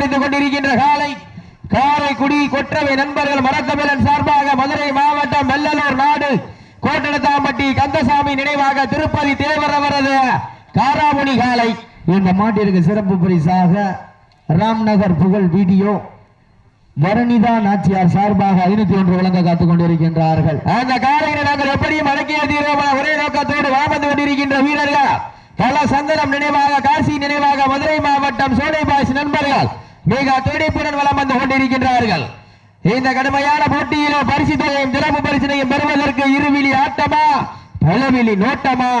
அலங்கரித்துக் கொண்டிருக்கின்ற காலை காரைக்குடி கொற்றவை நண்பர்கள் மரத்தமிழன் சார்பாக மதுரை மாவட்டம் வெள்ளலூர் நாடு கோட்டடத்தாம்பட்டி கந்தசாமி நினைவாக திருப்பதி தேவர் அவரது காராமணி காலை. இந்த மாட்டிற்கு சிறப்பு பரிசாக ராம்நகர் புகழ் வீடியோ வருணிதா நாச்சியார் சார்பாக ஐநூத்தி ஒன்று வழங்க காத்துக் கொண்டிருக்கின்றார்கள். அந்த காலையில் நாங்கள் எப்படியும் அடக்கிய தீர்வோம் ஒரே நோக்கத்தோடு வாமந்து கொண்டிருக்கின்ற வீரர்கள் பல சந்தனம் நினைவாக காசி நினைவாக மதுரை மாவட்டம் சோலைபாசி நண்பர்கள் மிக துடிப்புடன் வளம் வந்து கொண்டிருக்கின்றார்கள். இந்த கடுமையான போட்டியிலும் பரிசு தொகையும் சிறப்பு பரிசினையும் பெறுவதற்கு இருவிழி ஆட்டமா பலவிழி நோட்டமா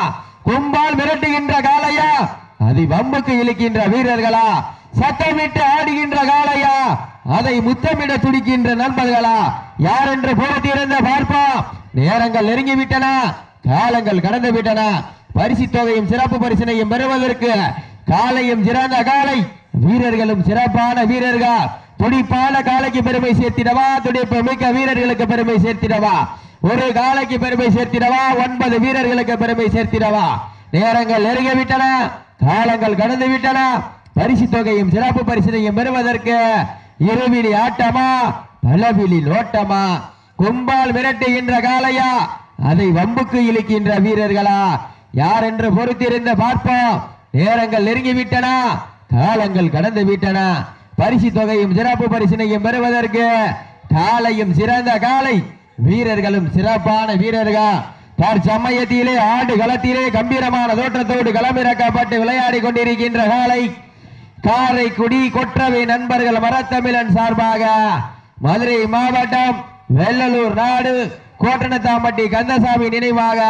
கும்பால் மிரட்டுகின்ற காளையா அதை வம்புக்கு இழுக்கின்ற வீரர்களா சத்தமிட்டு ஆடுகின்ற காளையா அதை முத்தமிட துடிக்கின்ற நண்பர்களா யார் என்று போட்டியிருந்த பார்ப்போம் நேரங்கள் நெருங்கி விட்டன காலங்கள் கடந்து விட்டன. பரிசு தொகையும் சிறப்பு பரிசினையும் பெறுவதற்கு காலையும் சிறந்த காலை வீரர்களும் சிறப்பான வீரர்கள். துடிப்பான காலைக்கு பெருமை சேர்த்திடவா? துடிப்பு மிக்க வீரர்களுக்கு பெருமை சேர்த்திடவா? ஒரு காலைக்கு பெருமை சேர்த்திடவா? ஒன்பது வீரர்களுக்கு பெருமை சேர்த்திடவா? நேரங்கள் நெருங்கி விட்டன காலங்கள் கடந்து விட்டன பரிசு தொகையும் சிறப்பு பரிசினையும் பெறுவதற்கு இருவிழி ஆட்டமா? பலவிழி நோட்டமா கும்பால் விரட்டுகின்ற காலையா அதை வம்புக்கு இழுக்கின்ற வீரர்களா? யார் என்று பொறுத்திருந்து பார்ப்போம். நேரங்கள் நெருங்கிவிட்டன. காலங்கள் கடந்து விட்டன. பரிசு தொகையும் சிறப்பு பரிசினையும் பெறுவதற்கு காலையும் சிறந்த காலை வீரர்களும் சிறப்பான வீரர்கள். தற்சமயத்திலே ஆடு களத்திலே கம்பீரமான தோற்றத்தோடு களமிறக்கப்பட்டு விளையாடி கொண்டிருக்கின்ற காலை காரைக்குடி கொற்றவை நண்பர்கள் மரத்தமிழன் சார்பாக மதுரை மாவட்டம் வெள்ளலூர் நாடு கோட்டனத்தாம்பட்டி கந்தசாமி நினைவாக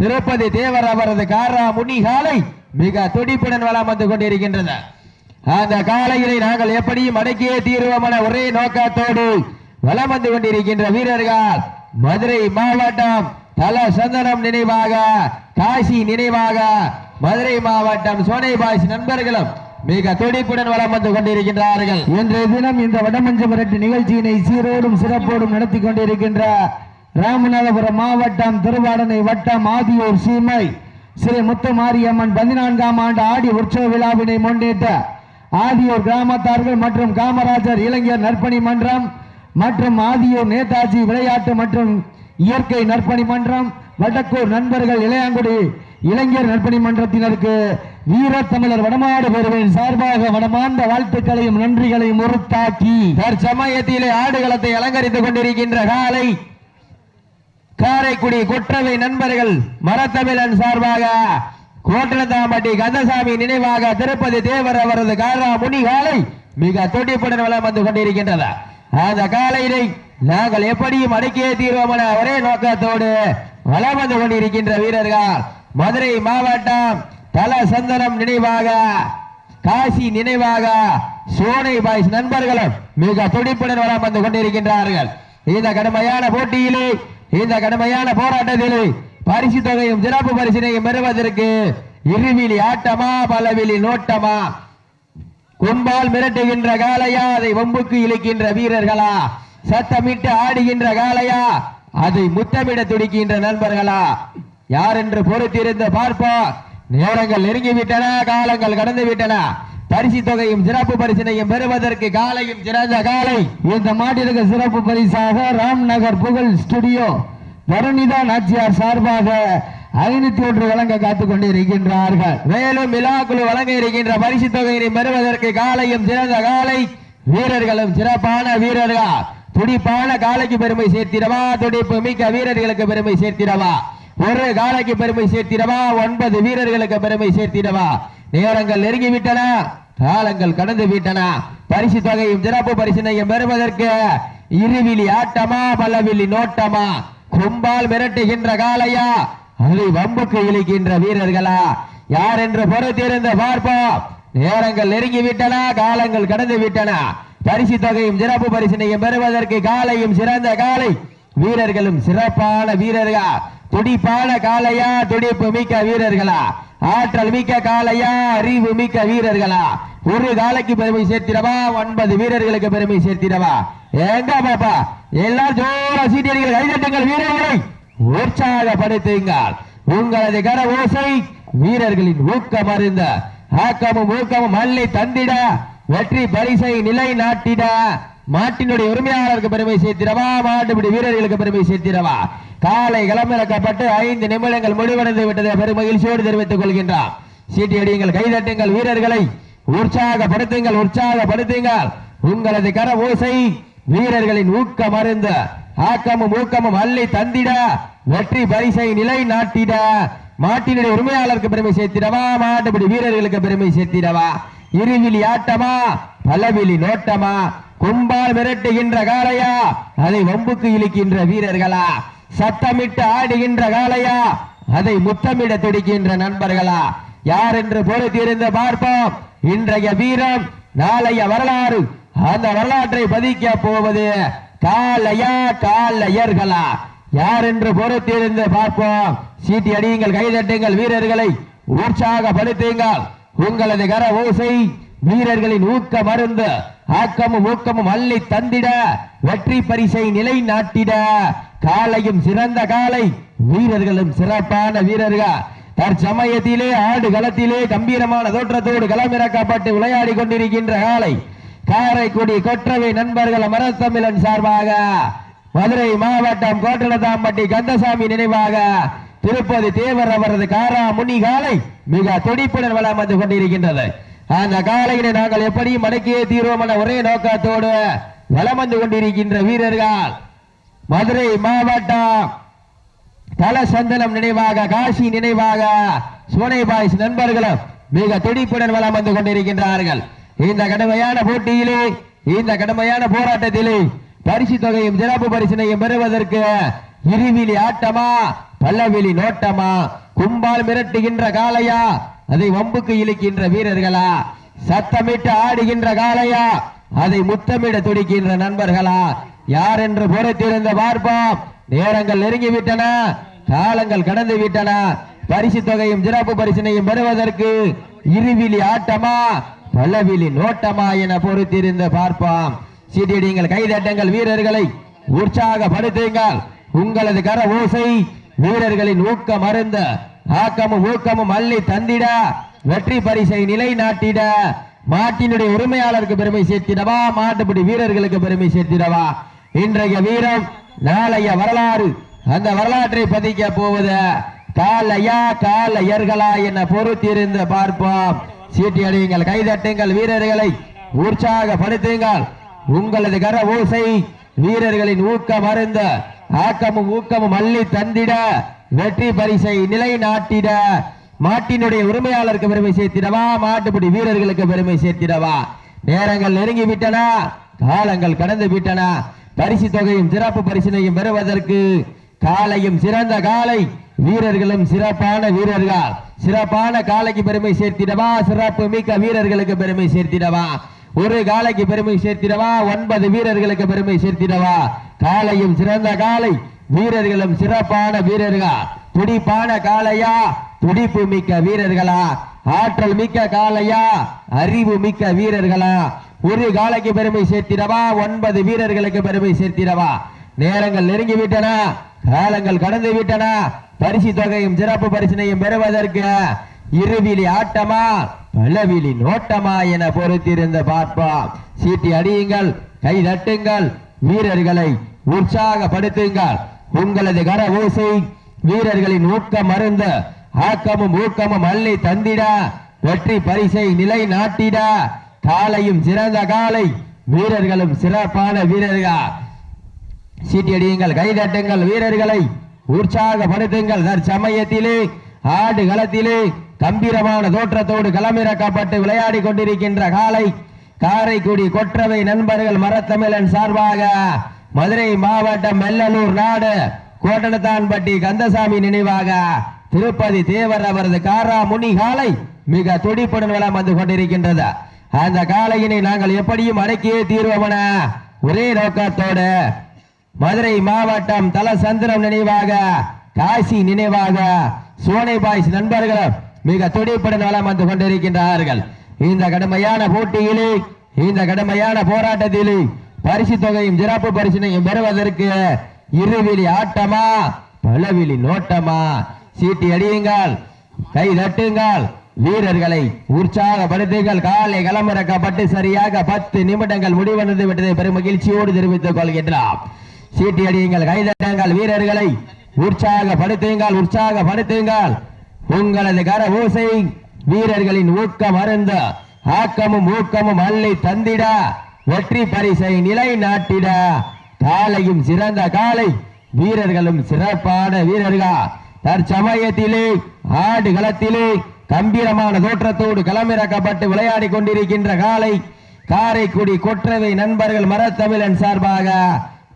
திருப்பதி தேவர் அவரது காரா முனி காலை மிக துடிப்புடன் வளம் வந்து கொண்டிருக்கின்றது. அந்த காலையிலே நாங்கள் எப்படியும் அடக்கியே தீர்வோம் என ஒரே நோக்கத்தோடு வலம் வந்து கொண்டிருக்கின்ற வீரர்கள் மதுரை மாவட்டம் தல சந்தனம் நினைவாக காசி நினைவாக மதுரை மாவட்டம் சோனைபாசி நண்பர்களும் மிக துடிப்புடன் வலம் வந்து கொண்டிருக்கின்றார்கள். இன்றைய தினம் இந்த வடமஞ்ச மிரட்டு நிகழ்ச்சியினை சீரோடும் சிறப்போடும் நடத்தி கொண்டிருக்கின்ற ராமநாதபுரம் மாவட்டம் திருவாடனை வட்டம் ஆதியூர் சீமை ஸ்ரீ முத்துமாரியம்மன் பதினான்காம் ஆண்டு ஆடி உற்சவ விழாவினை முன்னிட்டு ஆதியோர் கிராமத்தார்கள் மற்றும் காமராஜர் இளைஞர் நற்பணி மன்றம் மற்றும் ஆதியோர் நேதாஜி விளையாட்டு மற்றும் இயற்கை நற்பணி மன்றம் வடக்கூர் நண்பர்கள் இளையாங்குடி இளைஞர் நற்பணி மன்றத்தினருக்கு வீரத்தமிழர் வடமாடு பெறுவேன். சார்பாக வடமார்ந்த வாழ்த்துக்களையும் நன்றிகளையும் உறுத்தாக்கி தற்சமயத்திலே ஆடுகளத்தை அலங்கரித்துக் கொண்டிருக்கின்ற காலை காரைக்குடி கொற்றவை நண்பர்கள் மரத்தமிழன் சார்பாக கோட்டனத்தாம்பட்டி கந்தசாமி நினைவாக திருப்பதி தேவர் அவரது காரா முனி காலை மிக துடிப்புடன் வளம் வந்து கொண்டிருக்கின்றதா. அந்த காலையினை நாங்கள் எப்படியும் அடக்கியே தீர்வோம் என ஒரே நோக்கத்தோடு வளம் வந்து கொண்டிருக்கின்ற வீரர்கள். மதுரை மாவட்டம் தல சந்தனம் நினைவாக காசி நினைவாக சோனை பாய்ஸ் நண்பர்களும் மிக துடிப்புடன் வளம் வந்து கொண்டிருக்கின்றார்கள். இந்த கடுமையான போட்டியிலே இந்த கடுமையான போராட்டத்திலே பரிசு தொகையும் சிறப்பு பரிசினையும் பெறுவதற்கு இருவிழி ஆட்டமா பலவிழி நோட்டமா? கும்பால் மிரட்டுகின்ற காளையா அதை வம்புக்கு இழுக்கின்ற வீரர்களா? சத்தமிட்டு ஆடுகின்ற காலையா அதை முத்தமிட துடிக்கின்ற நண்பர்களா? யார் என்று பொறுத்திருந்து பார்ப்போம். நேரங்கள் நெருங்கிவிட்டன காலங்கள் கடந்து விட்டன பரிசு தொகையும் சிறப்பு பரிசினையும் பெறுவதற்கு காலையும் சிறந்த காலை இந்த மாட்டிற்கு சிறப்பு பரிசாக ராம்நகர் புகழ் ஸ்டுடியோ வருணிதா நாச்சியார் சார்பாக ஐநூத்தி ஒன்று வழங்க காத்துக் கொண்டிருக்கின்றார்கள். மேலும் விழாக்குழு வழங்க இருக்கின்ற பரிசு தொகையினை பெறுவதற்கு காலையும் சிறந்த காலை வீரர்களும் சிறப்பான வீரர்கள். துடிப்பான காலைக்கு பெருமை சேர்த்திடவா? துடிப்பு மிக்க வீரர்களுக்கு பெருமை சேர்த்திடவா? ஒரு காலைக்கு பெருமை சேர்த்திடவா? ஒன்பது வீரர்களுக்கு பெருமை சேர்த்திடவா? நேரங்கள் நெருங்கி விட்டன காலங்கள் கடந்து விட்டன. பரிசு தொகையும் சிறப்பு பரிசினையும் பெறுவதற்கு இருவிழி ஆட்டமா பலவிழி நோட்டமா? கும்பால் மிரட்டுகின்ற காலையா அதை வம்புக்கு இழுக்கின்ற வீரர்களா? யார் என்று பொறுத்திருந்து பார்ப்போம். நேரங்கள் நெருங்கி விட்டன காலங்கள் கடந்து விட்டன பரிசு தொகையும் சிறப்பு பரிசினையும் பெறுவதற்கு காலையும் சிறந்த காலை வீரர்களும் சிறப்பான வீரர்களா? துடிப்பான காளையா? துடிப்பு மிக்க வீரர்களா? ஆற்றல் மிக்க காளையா? அறிவு மிக்க வீரர்களா? ஒரு காலைக்கு பெருமை சேர்த்திடவா? ஒன்பது வீரர்களுக்கு பெருமை சேர்த்திடவா? எங்க பாப்பா எல்லாரும் ஜோர சீட்டியர்கள் கைதட்டுங்கள் வீரர்களை. உற்சாகப்படுத்துங்கள். உங்களது கர ஓசை வீரர்களின் ஊக்கம் அறிந்த ஆக்கமும் ஊக்கமும் மல்லை தந்திட. வெற்றி பரிசை நிலை நாட்டிட மாட்டினுடைய உரிமையாளருக்கு பெருமை சேர்த்திடவா? மாட்டுப்பிடி வீரர்களுக்கு பெருமை சேர்த்திடவா? காலை களமிறக்கப்பட்டு ஐந்து நிமிடங்கள் முடிவடைந்து விட்டதை பெருமகிழ்ச்சியோடு தெரிவித்துக் கொள்கின்றார். சீட்டியடியுங்கள் கைதட்டுங்கள் வீரர்களை. உற்சாகப்படுத்துங்கள் உற்சாகப்படுத்துங்கள். உங்களது கர ஓசை வீரர்களின் ஊக்கம் அருந்த ஆக்கமும் ஊக்கமும் அள்ளி தந்திட வெற்றி பரிசை நிலை நாட்டிட. மாட்டினுடைய உரிமையாளருக்கு பெருமை சேர்த்திடவா? மாட்டுப்படி வீரர்களுக்கு பெருமை சேர்த்திடவா? இருவிழி ஆட்டமா? பலவிழி நோட்டமா? கும்பால் மிரட்டுகின்ற காளையா? அதை வம்புக்கு இழுக்கின்ற வீரர்களா? சத்தமிட்டு ஆடுகின்ற காளையா? அதை முத்தமிட துடிக்கின்ற நண்பர்களா? யார் என்று பொறுத்திருந்து பார்ப்போம். இன்றைய வீரம் நாளைய வரலாறு. அந்த வரலாற்றை பதிக்க போவது காலையா காலையர்களா யார் என்று பொறுத்திருந்து பார்ப்போம். சீட்டி அடியுங்கள் கைதட்டுங்கள் வீரர்களை உற்சாகப்படுத்துங்கள். உங்களது கர ஓசை வீரர்களின் ஊக்க மருந்து. ஆக்கமும் ஊக்கமும் அள்ளி தந்திட வெற்றி பரிசை நிலை நாட்டிட காலையும் சிறந்த காலை வீரர்களும் சிறப்பான வீரர்கள். தற்சமயத்திலே ஆடு களத்திலே கம்பீரமான தோற்றத்தோடு களமிறக்கப்பட்டு விளையாடி கொண்டிருக்கின்ற காலை காரைக்குடி கொற்றவை நண்பர்கள் மரத்தமிழன் சார்பாக மதுரை மாவட்டம் கோட்டலதாம்பட்டி கந்தசாமி நினைவாக திருப்பதி தேவர் அவரது காரா முனி காலை மிக துடிப்புடன் வளம் வந்து கொண்டிருக்கின்றது. அந்த காலையினை நாங்கள் எப்படியும் மடக்கியே தீர்வோம் என ஒரே நோக்கத்தோடு வலம் வந்து கொண்டிருக்கின்ற வீரர்கள். மதுரை மாவட்டம் தல சந்தனம் நினைவாக காசி நினைவாக சோனை பாய்ஸ் நண்பர்களும் மிக துடிப்புடன் வளம் வந்து கொண்டிருக்கின்றார்கள். இந்த கடுமையான போட்டியிலே இந்த கடுமையான போராட்டத்திலே பரிசு தொகையும் சிறப்பு பரிசினையும் பெறுவதற்கு இருவிழி ஆட்டமா பல்லவிழி நோட்டமா கும்பால் மிரட்டுகின்ற காளையா அதை வம்புக்கு இழுக்கின்ற வீரர்களா சத்தமிட்டு ஆடுகின்ற காளையா அதை முத்தமிட துடிக்கின்ற நண்பர்களா யார் என்று பொறுத்திருந்து பார்ப்போம். நேரங்கள் நெருங்கி விட்டன. காலங்கள் கடந்து விட்டன. பரிசு தொகையும் சிறப்பு பரிசினையும் பெறுவதற்கு இருவிழி ஆட்டமா பலவிழி நோட்டமா என பொறுத்திருந்து பார்ப்போம். சீட்டியடிங்கள் கைதட்டங்கள் வீரர்களை உற்சாகப்படுத்துங்கள். உங்களது கர ஓசை வீரர்களின் ஊக்கம் அருந்த ஆக்கமும் ஊக்கமும் அள்ளி தந்திட வெற்றி பரிசை நிலை நாட்டிட மாட்டினுடைய உரிமையாளருக்கு பெருமை சேர்த்திடவா மாட்டுப்படி வீரர்களுக்கு பெருமை சேர்த்திடவா? இன்றைய வீரம் நாளைய வரலாறு. அந்த வரலாற்றை பதிக்க போவது காலையா காலையர்களா என பொறுத்திருந்து பார்ப்போம். சீட்டி அடியுங்கள் கைதட்டுங்கள் வீரர்களை. உற்சாகப்படுத்துங்கள். உங்களது கர ஓசை வீரர்களின் ஊக்கம் அருந்த ஆக்கமும் ஊக்கமும் அள்ளி தந்திட வெற்றி பரிசை நிலை நாட்டிட மாட்டினுடைய உரிமையாளருக்கு பெருமை சேர்த்திடவா? மாட்டுப்படி வீரர்களுக்கு பெருமை சேர்த்திடவா? நேரங்கள் நெருங்கி விட்டன காலங்கள் கடந்து விட்டன. பரிசு தொகையும் சிறப்பு பரிசினையும் பெறுவதற்கு காலையும் சிறந்த காலை. வீரர்களும் சிறப்பான வீரர்கள். சிறப்பான காலைக்கு பெருமை சேர்த்திடவா? சிறப்பு மிக்க வீரர்களுக்கு பெருமை சேர்த்திடவா? ஒரு காலைக்கு பெருமை சேர்த்திடவா? ஒன்பது வீரர்களுக்கு பெருமை சேர்த்திடவா? காலையும் சிறந்த காலை. வீரர்களும் சிறப்பான வீரர்கள். துடிப்பான காளையா? துடிப்பு மிக்க வீரர்களா? ஆற்றல் மிக்க காளையா? அறிவு மிக்க வீரர்களா? ஒரு காலைக்கு பெருமை சேர்த்திடவா? ஒன்பது வீரர்களுக்கு பெருமை சேர்த்திடவா? நேரங்கள் நெருங்கி விட்டன காலங்கள் கடந்து விட்டன. பரிசு தொகையும் சிறப்பு பரிசினையும் பெறுவதற்கு இருவிழி ஆட்டமா பலவிழி நோட்டமா என பொறுத்திருந்து பார்ப்போம். சீட்டி அடியுங்கள் கை தட்டுங்கள் வீரர்களை உற்சாகப்படுத்துங்கள். உங்களது கர ஓசை வீரர்களின் ஊக்கம் மருந்து ஆக்கமும் ஊக்கமும் அள்ளி தந்திட வெற்றி பரிசை நிலை நாட்டிட காலையும் சிறந்த காலை. வீரர்களும் சிறப்பான வீரர்கள். சீட்டியடியுங்கள் கைதட்டுங்கள் வீரர்களை. உற்சாகப்படுத்துங்கள் தற்சமயத்திலே ஆடு களத்திலே கம்பீரமான தோற்றத்தோடு களமிறக்கப்பட்டு விளையாடி கொண்டிருக்கின்ற காலை. காரைக்குடி கொற்றவை நண்பர்கள் மரத்தமிழன் சார்பாக மதுரை மாவட்டம் மெல்லலூர் நாடு கோட்டனத்தான்பட்டி கந்தசாமி நினைவாக திருப்பதி தேவர் அவரது காரா முனி காலை மிக துடிப்புடன் வளம் வந்து கொண்டிருக்கின்றது. அந்த காலையினை நாங்கள் எப்படியும் அடக்கியே தீர்வோமென ஒரே நோக்கத்தோடு மதுரை மாவட்டம் தலசந்திரம் நினைவாக காசி நினைவாக சோனை பாய்ஸ் நண்பர்களும் மிக துடிப்புடன் வளம் வந்து கொண்டிருக்கின்றார்கள். இந்த கடுமையான போட்டியிலே இந்த கடுமையான போராட்டத்திலே பரிசு தொகையும் சிறப்பு பரிசினையும் பெறுவதற்கு இருவிழி ஆட்டமா பலவிழி நோட்டமா? சீட்டி அடியுங்கள் கை தட்டுங்கள். வீரர்களை உற்சாகப்படுத்துங்கள் காலை களமிறக்கப்பட்டு சரியாக பத்து நிமிடங்கள் முடிவடைந்து விட்டதை பெரும் மகிழ்ச்சியோடு தெரிவித்துக் கொள்கின்றார் சீட்டி அடியுங்கள் கைதட்டங்கள் வீரர்களை உற்சாகப்படுத்துங்கள் உற்சாகப்படுத்துங்கள். உங்களது கர ஊசை வீரர்களின் ஊக்கம் அருந்த ஆக்கமும் ஊக்கமும் அள்ளி தந்திட வெற்றி பரிசை நிலை நாட்டிட காலையும் சிறந்த காலை வீரர்களும் சிறப்பான வீரர்கள். தற்சமயத்திலே ஆடு களத்திலே கம்பீரமான தோற்றத்தோடு களமிறக்கப்பட்டு விளையாடி கொண்டிருக்கின்ற காலை காரைக்குடி கொற்றவை நண்பர்கள் மரத்தமிழன் சார்பாக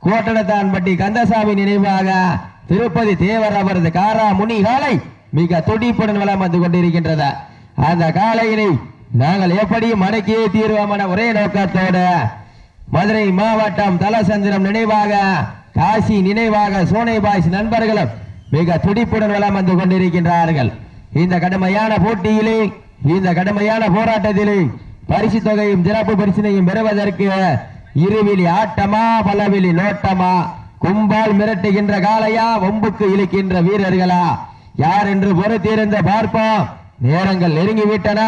கோட்டடத்தான்பட்டி கந்தசாமி நினைவாக திருப்பதி தேவர் அவரது காரா முனி காலை மிக துடிப்புடன் வளம் வந்து கொண்டிருக்கின்றது. அந்த காலையினை நாங்கள் எப்படியும் அடக்கியே தீர்வோம் என ஒரே நோக்கத்தோடு மதுரை மாவட்டம் தலசந்திரம் நினைவாக காசி நினைவாக சோனை பாய்ஸ் நண்பர்களும் மிக துடிப்புடன் வளம் வந்து கொண்டிருக்கின்றார்கள். இந்த கடுமையான போட்டியிலே இந்த கடுமையான போராட்டத்திலே பரிசு தொகையும் சிறப்பு பரிசினையும் பெறுவதற்கு இருவிழி ஆட்டமா பலவிழி நோட்டமா கும்பால் மிரட்டுகின்ற காலையா வம்புக்கு இழுக்கின்ற வீரர்களா? யார் என்று பொறுத்திருந்த பார்ப்போம். நேரங்கள் நெருங்கி விட்டன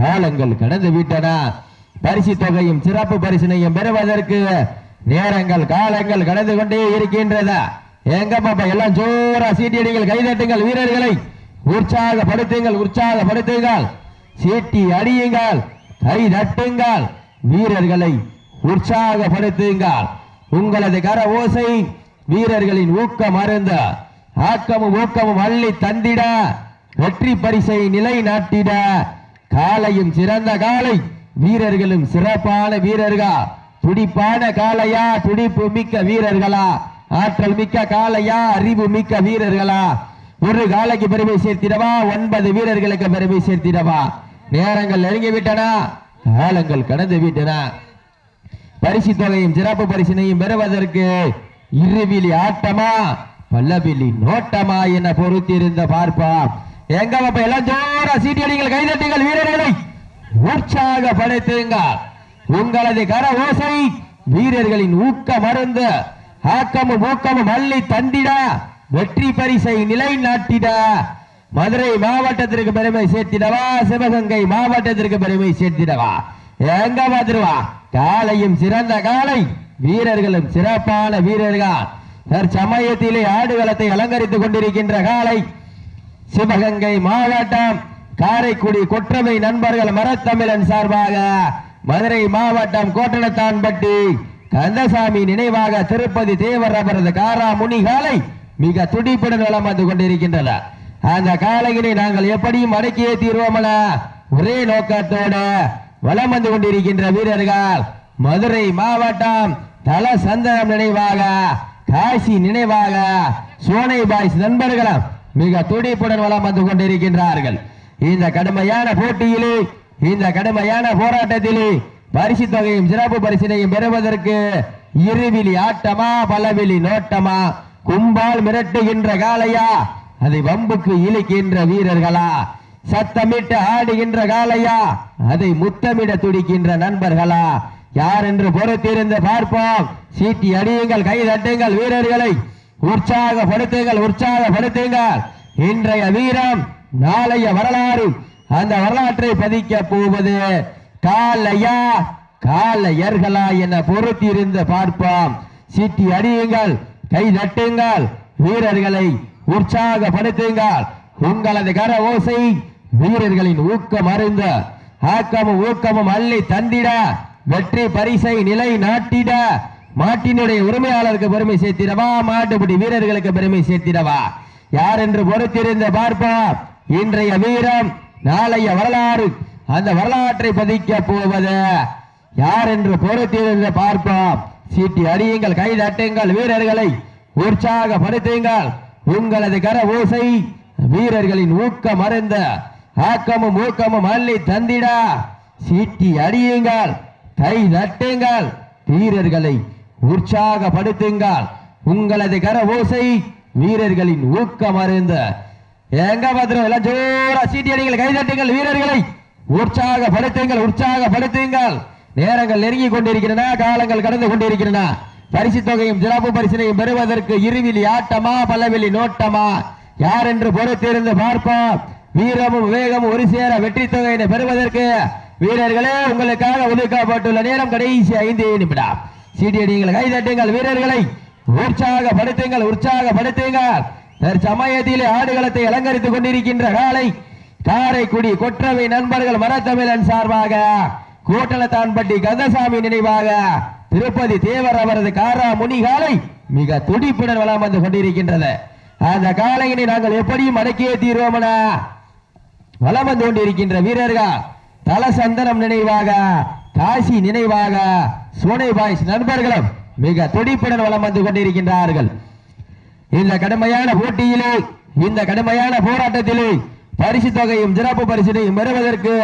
காலங்கள் கடந்து விட்டன பரிசு தொகையும் சிறப்பு பரிசினையும் பெறுவதற்கு நேரங்கள் காலங்கள் கடந்து கொண்டே இருக்கின்றன. எங்க பாப்பா எல்லாம் ஜோரா சீட்டியடிகள் கைதட்டுங்கள் வீரர்களை. உற்சாகப்படுத்துங்கள் உற்சாகப்படுத்துங்கள். சீட்டி அடியுங்கள் கை தட்டுங்கள். வீரர்களை உற்சாகப்படுத்துங்கள். உங்களது கர ஓசை வீரர்களின் ஊக்கம் அருந்த ஆக்கமும் ஊக்கமும் அள்ளி தந்திட வெற்றி பரிசை நிலை நாட்டிட காலையும் சிறந்த காலை வீரர்களும் சிறப்பான வீரர்கள்? துடிப்பான காலையா? துடிப்பு மிக்க வீரர்களா? ஆற்றல் மிக்க காளையா அறிவு மிக்க வீரர்களா? ஒரு காலைக்கு பெருமை சேர்த்திடவா? ஒன்பது வீரர்களுக்கு பெருமை சேர்த்திடவா? நேரங்கள் நெருங்கி விட்டன காலங்கள் கடந்து விட்டன. பரிசு தொகையும் சிறப்பு பரிசினையும் பெறுவதற்கு இருவிழி ஆட்டமா பல்லவிழி நோட்டமா என பொறுத்திருந்த பார்ப்பா எங்க பாப்பா எல்லாம் ஜோரா சீட்டியடிகள் கைதட்டுங்கள் வீரர்களை. உற்சாக படைத்துங்க உங்களது கர ஓசை வீரர்களின் ஊக்க மருந்து ஆக்கமும் ஊக்கமும் அள்ளி தந்திட. வெற்றி பரிசை நிலைநாட்டிட மதுரை மாவட்டத்திற்கு பெருமை சேர்த்திடவா? சிவகங்கை மாவட்டத்திற்கு பெருமை சேர்த்திடவா? எங்க வந்துருவா காலையும் சிறந்த காலை வீரர்களும் சிறப்பான வீரர்கள். தற்சமயத்திலே ஆடுகளத்தை அலங்கரித்துக் கொண்டிருக்கின்ற காலை சிவகங்கை மாவட்டம் காரைக்குடி கொற்றமை நண்பர்கள் மரத்தமிழன் சார்பாக மதுரை மாவட்டம் கோட்டணத்தான்பட்டி கந்தசாமி நினைவாக திருப்பதி தேவர் அவரது காரா முனி காலை மிக துடிப்புடன் வளம் வந்து கொண்டிருக்கின்றன. அந்த காலையினை நாங்கள் எப்படியும் அடக்கியே தீர்வோமல ஒரே நோக்கத்தோடு வளம் வந்து கொண்டிருக்கின்ற வீரர்கள் மதுரை மாவட்டம் தல சந்தனம் நினைவாக காசி நினைவாக சோனை பாய்ஸ் நண்பர்களும் மிக துடிப்புடன் வளம் வந்து கொண்டிருக்கின்றார்கள். இந்த கடுமையான போட்டியிலே இந்த கடுமையான போராட்டத்திலே பரிசு தொகையும் சிறப்பு பரிசினையும் பெறுவதற்கு இருவிழி ஆட்டமா பலவிழி நோட்டமா கும்பால் மிரட்டுகின்ற காளையா? அதை வம்புக்கு இழுக்கின்ற வீரர்களா? சத்தமிட்டு ஆடுகின்ற காளையா? அதை முத்தமிட துடிக்கின்ற நண்பர்களா? யார் என்று பொறுத்திருந்து பார்ப்போம். சீட்டி அடியுங்கள் கை தட்டுங்கள் வீரர்களை. உற்சாகப்படுத்துங்கள் உற்சாகப்படுத்துங்கள். இன்றைய வீரம் நாளைய வரலாறு. அந்த வரலாற்றை பதிக்க போவது காலையா காலையர்களா என பொறுத்திருந்து பார்ப்போம். சீட்டி அடியுங்கள் கை தட்டுங்கள். வீரர்களை உற்சாகப்படுத்துங்கள். உங்களது கர ஓசை வீரர்களின் ஊக்கம் அருந்த ஆக்கமும் ஊக்கமும் அள்ளி தந்திட வெற்றி பரிசை நிலை நாட்டிட மாட்டினுடைய உரிமையாளருக்கு பெருமை சேர்த்திடவா? மாட்டுப்படி வீரர்களுக்கு பெருமை சேர்த்திடவா? யார் என்று பொறுத்திருந்து பார்ப்போம். இன்றைய வீரம் நாளைய வரலாறு அந்த வரலாற்றை பதிக்க போவது. யார் என்று பொறுத்திருந்து பார்ப்போம். சீட்டி அடியுங்கள் கை தட்டுங்கள் வீரர்களை உற்சாகப்படுத்துங்கள். உங்களது கர ஓசை வீரர்களின் ஊக்கம் அருந்த ஆக்கமும் ஊக்கமும் அள்ளி தந்திட. சீட்டி அடியுங்கள் கை தட்டுங்கள் வீரர்களை உற்சாகப்படுத்துங்கள். உங்களது கர ஓசை வீரர்களின் ஊக்கம் அருந்த. எங்க பத்திரம்? எல்லாம் ஜோரா சீட்டி அடிகள் கைதட்டுங்கள் வீரர்களை உற்சாகப்படுத்துங்கள் உற்சாகப்படுத்துங்கள். நேரங்கள் நெருங்கி கொண்டிருக்கின்றன காலங்கள் கடந்து கொண்டிருக்கின்றன பரிசு தொகையும் சிறப்பு பரிசினையும் பெறுவதற்கு இருவிலி ஆட்டமா பலவிழி நோட்டமா? யார் என்று பொறுத்திருந்து பார்ப்போம். வீரமும் வேகமும் ஒரு சேர வெற்றி தொகையினை பெறுவதற்கு வீரர்களே உங்களுக்காக ஒதுக்கப்பட்டுள்ள நேரம் கடைசி ஐந்து நிமிடம். சீட்டியடிங்கள் கைதட்டுங்கள் வீரர்களை. உற்சாகப்படுத்துங்கள் உற்சாகப்படுத்துங்கள். தற்சமயத்திலே ஆடுகளத்தை அலங்கரித்துக் கொண்டிருக்கின்ற காலை காரைக்குடி கொற்றவை நண்பர்கள் மரத்தமிழன் சார்பாக கோட்டலத்தான்பட்டி கந்தசாமி நினைவாக திருப்பதி தேவர் அவரது காரா முனிகாலை மிக துடிப்புடன் வளம் வந்து கொண்டிருக்கின்றது. அந்த காலையினை நாங்கள் எப்படியும் அடக்கியே தீர்வோமன வலம் வந்து கொண்டிருக்கின்ற வீரர்கள் தலசந்தனம் நினைவாக காசி நினைவாக சோனை பாய்ஸ் நண்பர்களும் மிக துடிப்புடன் வளம் வந்து கொண்டிருக்கின்றார்கள். இந்த கடுமையான போட்டியிலே இந்த கடுமையான போராட்டத்திலே பரிசு தொகையும் சிறப்பு பரிசினையும் பெறுவதற்கு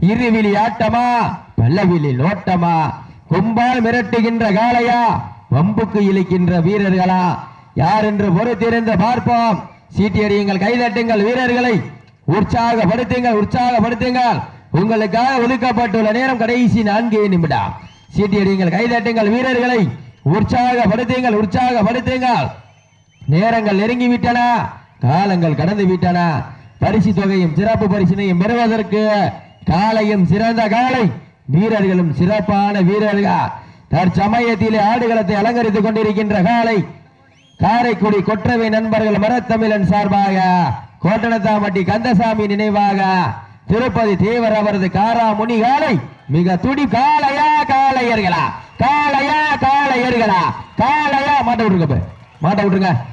இருவிழி ஆட்டமா பல்லவிழி லோட்டமா? கும்பால் மிரட்டுகின்ற காளையா? வம்புக்கு இழுக்கின்ற வீரர்களா? யார் என்று பொறுத்திருந்து பார்ப்போம். சீட்டியடியுங்கள் கைதட்டுங்கள் வீரர்களை. உற்சாகப்படுத்துங்கள் உற்சாகப்படுத்துங்கள். உங்களுக்காக ஒதுக்கப்பட்டுள்ள நேரம் கடைசி நான்கு நிமிடம். சீட்டியடியுங்கள் கைதட்டுங்கள் வீரர்களை. உற்சாகப்படுத்துங்கள் உற்சாகப்படுத்துங்கள். நேரங்கள் நெருங்கிவிட்டன. காலங்கள் கடந்து விட்டன பரிசு தொகையும் சிறப்பு பரிசினையும் பெறுவதற்கு காலையும் சிறந்த காலை வீரர்களும் சிறப்பான வீரர்கள். தற்சமயத்திலே ஆடுகளத்தை அலங்கரித்துக் கொண்டிருக்கின்ற காலை காரைக்குடி கொற்றவை நண்பர்கள் மரத்தமிழன் சார்பாக கோட்டணத்தாம்பட்டி கந்தசாமி நினைவாக திருப்பதி தேவர் அவரது காரா முனி காலை மிக துடி காலையா காளையர்களா. காளையா காளையர்களா. காளையா மாட்ட விட்டுருங்க மாட்ட விட்டுருங்க.